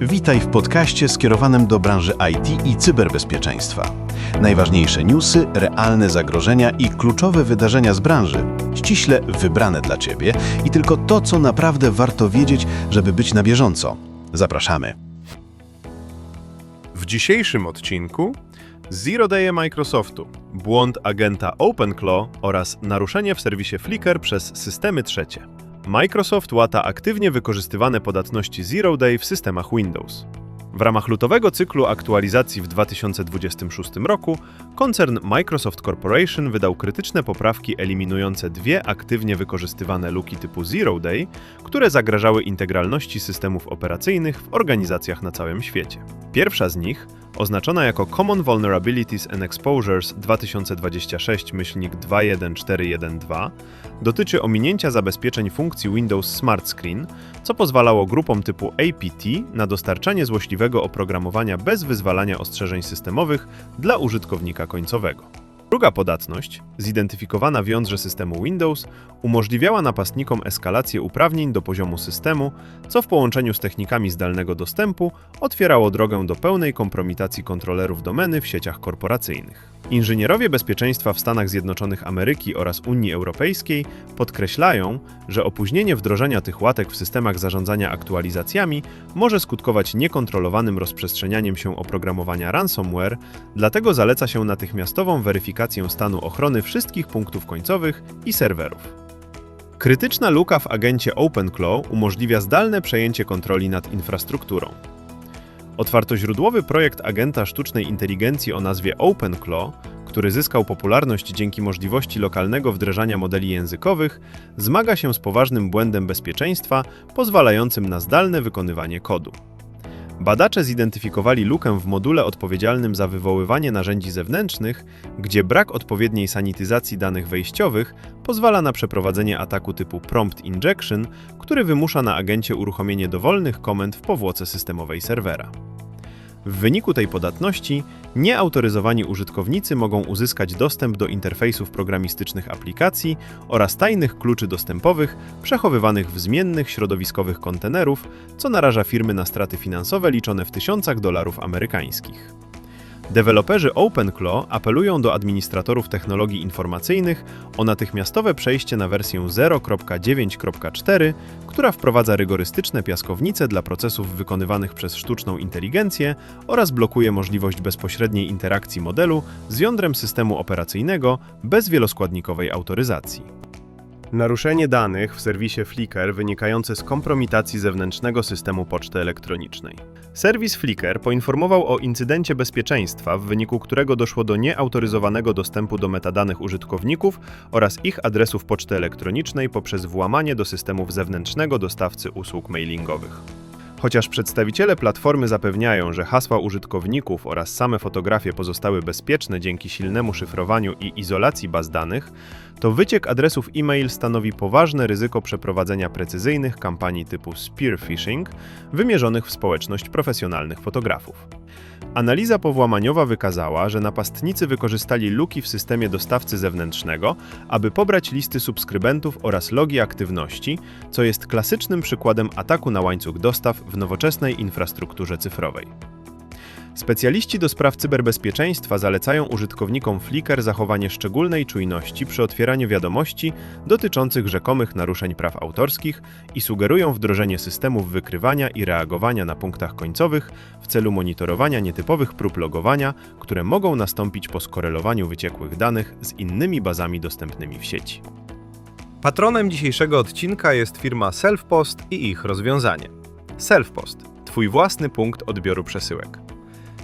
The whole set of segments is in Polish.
Witaj w podcaście skierowanym do branży IT i cyberbezpieczeństwa. Najważniejsze newsy, realne zagrożenia i kluczowe wydarzenia z branży, ściśle wybrane dla Ciebie i tylko to, co naprawdę warto wiedzieć, żeby być na bieżąco. Zapraszamy. W dzisiejszym odcinku Zero Day Microsoftu, błąd agenta OpenClaw oraz naruszenie w serwisie Flickr przez systemy trzecie. Microsoft łata aktywnie wykorzystywane podatności Zero Day w systemach Windows. W ramach lutowego cyklu aktualizacji w 2026 roku koncern Microsoft Corporation wydał krytyczne poprawki eliminujące dwie aktywnie wykorzystywane luki typu Zero Day, które zagrażały integralności systemów operacyjnych w organizacjach na całym świecie. Pierwsza z nich, oznaczona jako Common Vulnerabilities and Exposures 2026-21412, dotyczy ominięcia zabezpieczeń funkcji Windows Smart Screen, co pozwalało grupom typu APT na dostarczanie złośliwego oprogramowania bez wyzwalania ostrzeżeń systemowych dla użytkownika końcowego. Druga podatność, zidentyfikowana w jądrze systemu Windows, umożliwiała napastnikom eskalację uprawnień do poziomu systemu, co w połączeniu z technikami zdalnego dostępu otwierało drogę do pełnej kompromitacji kontrolerów domeny w sieciach korporacyjnych. Inżynierowie bezpieczeństwa w Stanach Zjednoczonych Ameryki oraz Unii Europejskiej podkreślają, że opóźnienie wdrożenia tych łatek w systemach zarządzania aktualizacjami może skutkować niekontrolowanym rozprzestrzenianiem się oprogramowania ransomware, dlatego zaleca się natychmiastową weryfikację stanu ochrony wszystkich punktów końcowych i serwerów. Krytyczna luka w agencie OpenClaw umożliwia zdalne przejęcie kontroli nad infrastrukturą. Otwartoźródłowy projekt agenta sztucznej inteligencji o nazwie OpenClaw, który zyskał popularność dzięki możliwości lokalnego wdrażania modeli językowych, zmaga się z poważnym błędem bezpieczeństwa pozwalającym na zdalne wykonywanie kodu. Badacze zidentyfikowali lukę w module odpowiedzialnym za wywoływanie narzędzi zewnętrznych, gdzie brak odpowiedniej sanityzacji danych wejściowych pozwala na przeprowadzenie ataku typu prompt injection, który wymusza na agencie uruchomienie dowolnych komend w powłoce systemowej serwera. W wyniku tej podatności nieautoryzowani użytkownicy mogą uzyskać dostęp do interfejsów programistycznych aplikacji oraz tajnych kluczy dostępowych przechowywanych w zmiennych środowiskowych kontenerów, co naraża firmy na straty finansowe liczone w tysiącach dolarów amerykańskich. Deweloperzy OpenClaw apelują do administratorów technologii informacyjnych o natychmiastowe przejście na wersję 0.9.4, która wprowadza rygorystyczne piaskownice dla procesów wykonywanych przez sztuczną inteligencję oraz blokuje możliwość bezpośredniej interakcji modelu z jądrem systemu operacyjnego bez wieloskładnikowej autoryzacji. Naruszenie danych w serwisie Flickr wynikające z kompromitacji zewnętrznego systemu poczty elektronicznej. Serwis Flickr poinformował o incydencie bezpieczeństwa, w wyniku którego doszło do nieautoryzowanego dostępu do metadanych użytkowników oraz ich adresów poczty elektronicznej poprzez włamanie do systemów zewnętrznego dostawcy usług mailingowych. Chociaż przedstawiciele platformy zapewniają, że hasła użytkowników oraz same fotografie pozostały bezpieczne dzięki silnemu szyfrowaniu i izolacji baz danych, to wyciek adresów e-mail stanowi poważne ryzyko przeprowadzenia precyzyjnych kampanii typu spear phishing wymierzonych w społeczność profesjonalnych fotografów. Analiza powłamaniowa wykazała, że napastnicy wykorzystali luki w systemie dostawcy zewnętrznego, aby pobrać listy subskrybentów oraz logi aktywności, co jest klasycznym przykładem ataku na łańcuch dostaw w nowoczesnej infrastrukturze cyfrowej. Specjaliści do spraw cyberbezpieczeństwa zalecają użytkownikom Flickr zachowanie szczególnej czujności przy otwieraniu wiadomości dotyczących rzekomych naruszeń praw autorskich i sugerują wdrożenie systemów wykrywania i reagowania na punktach końcowych w celu monitorowania nietypowych prób logowania, które mogą nastąpić po skorelowaniu wyciekłych danych z innymi bazami dostępnymi w sieci. Patronem dzisiejszego odcinka jest firma Selfpost i ich rozwiązanie. Selfpost Twój własny punkt odbioru przesyłek.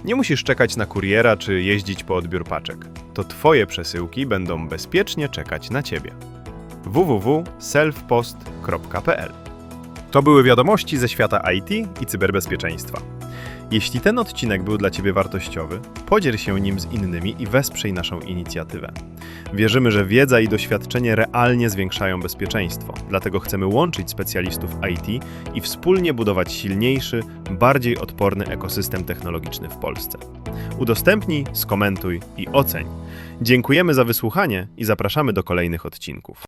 Nie musisz czekać na kuriera czy jeździć po odbiór paczek. To Twoje przesyłki będą bezpiecznie czekać na Ciebie. www.selfpost.pl To były wiadomości ze świata IT i cyberbezpieczeństwa. Jeśli ten odcinek był dla Ciebie wartościowy, podziel się nim z innymi i wesprzyj naszą inicjatywę. Wierzymy, że wiedza i doświadczenie realnie zwiększają bezpieczeństwo, dlatego chcemy łączyć specjalistów IT i wspólnie budować silniejszy, bardziej odporny ekosystem technologiczny w Polsce. Udostępnij, skomentuj i oceń. Dziękujemy za wysłuchanie i zapraszamy do kolejnych odcinków.